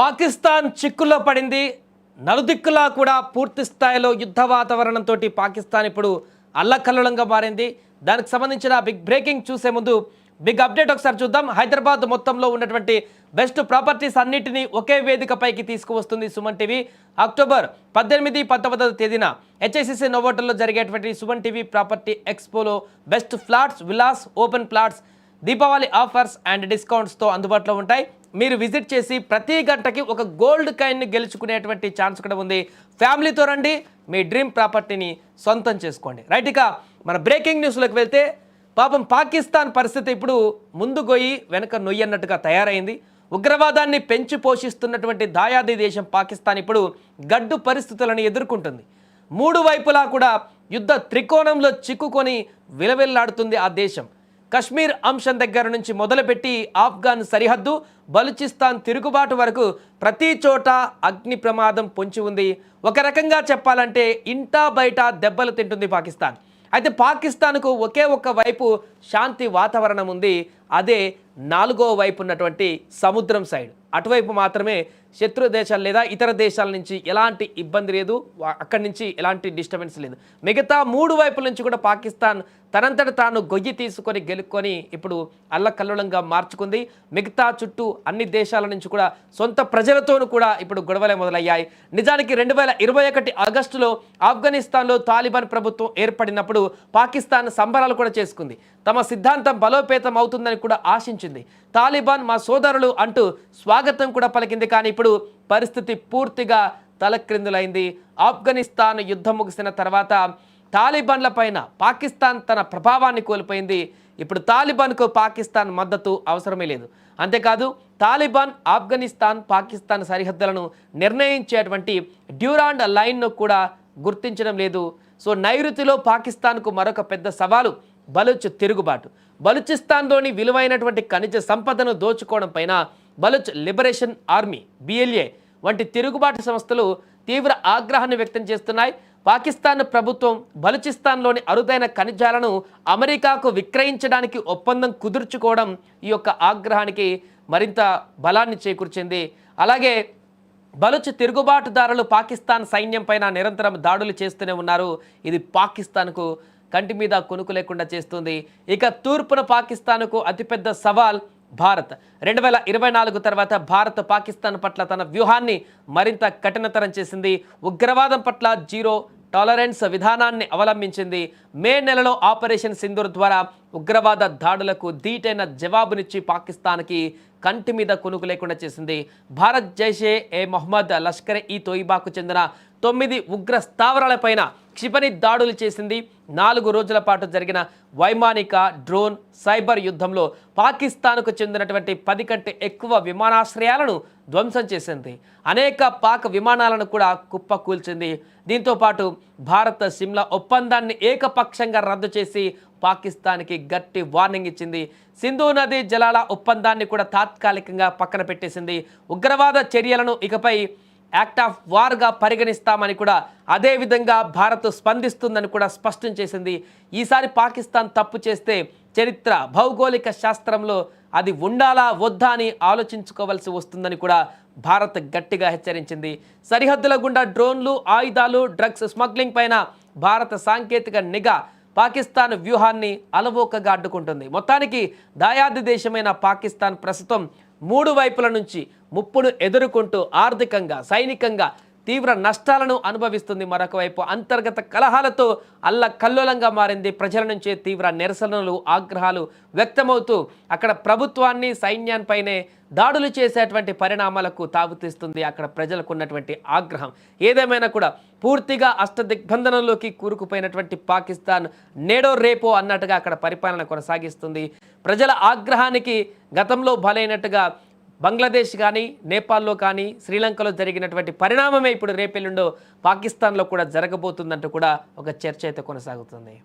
పాకిస్తాన్ చిక్కుల్లో పడింది. నలుదిక్కులా కూడా పూర్తి స్థాయిలో యుద్ధ వాతావరణంతో పాకిస్తాన్ ఇప్పుడు అల్లకల్లోలంగా మారింది. దానికి సంబంధించిన బిగ్ బ్రేకింగ్ చూసే ముందు బిగ్ అప్డేట్ ఒకసారి చూద్దాం. హైదరాబాద్ మొత్తంలో ఉన్నటువంటి బెస్ట్ ప్రాపర్టీస్ అన్నిటినీ ఒకే వేదికపైకి తీసుకువస్తుంది సుమన్ టీవీ. అక్టోబర్ పద్దెనిమిది పంతొమ్మిదవ తేదీన హెచ్ఐసిసి నోవోటల్లో జరిగేటువంటి Suman TV property ఎక్స్పోలో best flats villas open plots Deepavali offers and డిస్కౌంట్స్తో అందుబాటులో ఉంటాయి. మీరు విజిట్ చేసి ప్రతి గంటకి ఒక గోల్డ్ కాయిన్ని గెలుచుకునేటువంటి ఛాన్స్ కూడా ఉంది. ఫ్యామిలీతో రండి మీ డ్రీమ్ ప్రాపర్టీని సొంతం చేసుకోండి. రైట్ ఇక మన బ్రేకింగ్ న్యూస్లోకి వెళ్తే పాపం పాకిస్తాన్ పరిస్థితి ఇప్పుడు ముందు గొయ్యి వెనక నొయ్యన్నట్టుగా తయారైంది. ఉగ్రవాదాన్ని పెంచి పోషిస్తున్నటువంటి దాయాది దేశం పాకిస్తాన్ ఇప్పుడు గడ్డు పరిస్థితులను ఎదుర్కొంటుంది. మూడు వైపులా కూడా యుద్ధ త్రికోణంలో చిక్కుకొని విలవిల్లాడుతుంది ఆ దేశం. కశ్మీర్ అంశం దగ్గర నుంచి మొదలుపెట్టి ఆఫ్ఘన్ సరిహద్దు బలూచిస్తాన్ తిరుగుబాటు వరకు ప్రతి చోట అగ్ని ప్రమాదం పొంచి ఉంది. ఒక రకంగా చెప్పాలంటే ఇంటా బయట దెబ్బలు తింటుంది పాకిస్తాన్. అయితే పాకిస్తాన్కు ఒకే ఒక్క వైపు శాంతి వాతావరణం ఉంది. అదే నాలుగో వైపు ఉన్నటువంటి సముద్రం సైడ్. అటువైపు మాత్రమే శత్రు దేశాలు లేదా ఇతర దేశాల నుంచి ఎలాంటి ఇబ్బంది లేదు. అక్కడి నుంచి ఎలాంటి డిస్టర్బెన్స్ లేదు. మిగతా మూడు వైపుల నుంచి కూడా పాకిస్తాన్ తనంతట తాను గొయ్యి తీసుకొని గెలుక్కొని ఇప్పుడు అల్లకల్లోలంగా మార్చుకుంది. మిగతా చుట్టూ అన్ని దేశాల నుంచి కూడా సొంత ప్రజలతోనూ కూడా ఇప్పుడు గొడవలే మొదలయ్యాయి. నిజానికి రెండు వేల ఇరవై ఒకటి ఆగస్టులో ఆఫ్ఘనిస్తాన్లో తాలిబాన్ ప్రభుత్వం ఏర్పడినప్పుడు పాకిస్తాన్ సంబరాలు కూడా చేసుకుంది. తమ సిద్ధాంతం బలోపేతం అవుతుందని కూడా ఆశించింది. తాలిబాన్ మా సోదరులు అంటూ స్వాగతం కూడా పలికింది. కానీ ఇప్పుడు పరిస్థితి పూర్తిగా తలక్రిందులైంది. ఆఫ్ఘనిస్తాన్ యుద్ధం ముగిసిన తర్వాత తాలిబాన్ల పైన పాకిస్తాన్ తన ప్రభావాన్ని కోల్పోయింది. ఇప్పుడు తాలిబాన్కు పాకిస్తాన్ మద్దతు అవసరమే లేదు. అంతేకాదు తాలిబాన్ ఆఫ్ఘనిస్తాన్ పాకిస్తాన్ సరిహద్దులను నిర్ణయించేటువంటి డ్యూరాండ్ లైన్ను కూడా గుర్తించడం లేదు. సో నైరుతిలో పాకిస్తాన్కు మరొక పెద్ద సవాలు బలుచ్ తిరుగుబాటు. బలుచిస్తాన్లోని విలువైనటువంటి ఖనిజ సంపదను దోచుకోవడం పైన బలుచ్ లిబరేషన్ ఆర్మీ బిఎల్ఏ వంటి తిరుగుబాటు సంస్థలు తీవ్ర ఆగ్రహాన్ని వ్యక్తం చేస్తున్నాయి. పాకిస్తాన్ ప్రభుత్వం బలుచిస్తాన్లోని అరుదైన ఖనిజాలను అమెరికాకు విక్రయించడానికి ఒప్పందం కుదుర్చుకోవడం ఈ యొక్క ఆగ్రహానికి మరింత బలాన్ని చేకూర్చింది. అలాగే బలుచ్ తిరుగుబాటుదారులు పాకిస్తాన్ సైన్యం పైన నిరంతరం దాడులు చేస్తూనే ఉన్నారు. ఇది పాకిస్తాన్కు కంటి మీద కొనుకు లేకుండా చేస్తుంది. ఇక తూర్పున పాకిస్తాన్కు అతిపెద్ద సవాల్ భారత్. రెండు వేల ఇరవై నాలుగు తర్వాత భారత్ పాకిస్తాన్ పట్ల తన వ్యూహాన్ని మరింత కఠినతరం చేసింది. ఉగ్రవాదం పట్ల జీరో టాలరెన్స్ విధానాన్ని అవలంబించింది. మే నెలలో ఆపరేషన్ సింధూర్ ద్వారా ఉగ్రవాద దాడులకు ధీటైన జవాబునిచ్చి పాకిస్తాన్కి కంటి మీద కొనుకు లేకుండా చేసింది. భారత్ జైషే ఏ మొహమ్మద్ లష్కర్ ఈ తోయిబాకు చెందిన తొమ్మిది ఉగ్ర స్థావరాలపైన క్షిపణి దాడులు చేసింది. నాలుగు రోజుల పాటు జరిగిన వైమానిక డ్రోన్ సైబర్ యుద్ధంలో పాకిస్తాన్కు చెందినటువంటి పది కంటే ఎక్కువ విమానాశ్రయాలను ధ్వంసం చేసింది. అనేక పాక్ విమానాలను కూడా కుప్పకూల్చింది దీంతో పాటు భారత్ సిమ్లా ఒప్పందాన్ని ఏకపక్షంగా రద్దు చేసి పాకిస్తాన్కి గట్టి వార్నింగ్ ఇచ్చింది. సింధు నది జలాల ఒప్పందాన్ని కూడా తాత్కాలికంగా పక్కన పెట్టేసింది. ఉగ్రవాద చర్యలను ఇకపై యాక్ట్ ఆఫ్ వార్గా పరిగణిస్తామని కూడా అదేవిధంగా భారత్ స్పందిస్తుందని కూడా స్పష్టం చేసింది. ఈసారి పాకిస్తాన్ తప్పు చేస్తే చరిత్ర భౌగోళిక శాస్త్రంలో అది ఉండాలా వద్దా అని ఆలోచించుకోవాల్సి వస్తుందని కూడా భారత్ గట్టిగా హెచ్చరించింది. సరిహద్దుల గుండా డ్రోన్లు ఆయుధాలు డ్రగ్స్ స్మగ్లింగ్ పైన భారత సాంకేతిక నిఘా పాకిస్తాన్ వ్యూహాన్ని అలవోకగా అడ్డుకుంటుంది. మొత్తానికి దాయాది దేశమైన పాకిస్తాన్ ప్రస్తుతం మూడు వైపుల నుంచి ముప్పును ఎదుర్కొంటూ ఆర్థికంగా సైనికంగా తీవ్ర నష్టాలను అనుభవిస్తుంది మరొక వైపు. అంతర్గత కలహాలతో అల్ల కల్లోలంగా మారింది. ప్రజల నుంచే తీవ్ర నిరసనలు ఆగ్రహాలు వ్యక్తమవుతూ అక్కడ ప్రభుత్వాన్ని సైన్యాన్పైనే దాడులు చేసేటువంటి పరిణామాలకు తాగుతీస్తుంది అక్కడ ప్రజలకు ఉన్నటువంటి ఆగ్రహం. ఏదేమైనా కూడా పూర్తిగా అష్టదిగ్బంధనంలోకి కూరుకుపోయినటువంటి పాకిస్తాన్ నేడో రేపో అన్నట్టుగా అక్కడ పరిపాలన కొనసాగిస్తుంది. ప్రజల ఆగ్రహానికి గతంలో బలైనట్టుగా బంగ్లాదేశ్ కానీ నేపాల్లో కానీ శ్రీలంకలో జరిగినటువంటి పరిణామమే ఇప్పుడు రేపెల్లుండో పాకిస్తాన్లో కూడా జరగబోతుందంటూ కూడా ఒక చర్చ అయితే కొనసాగుతుంది.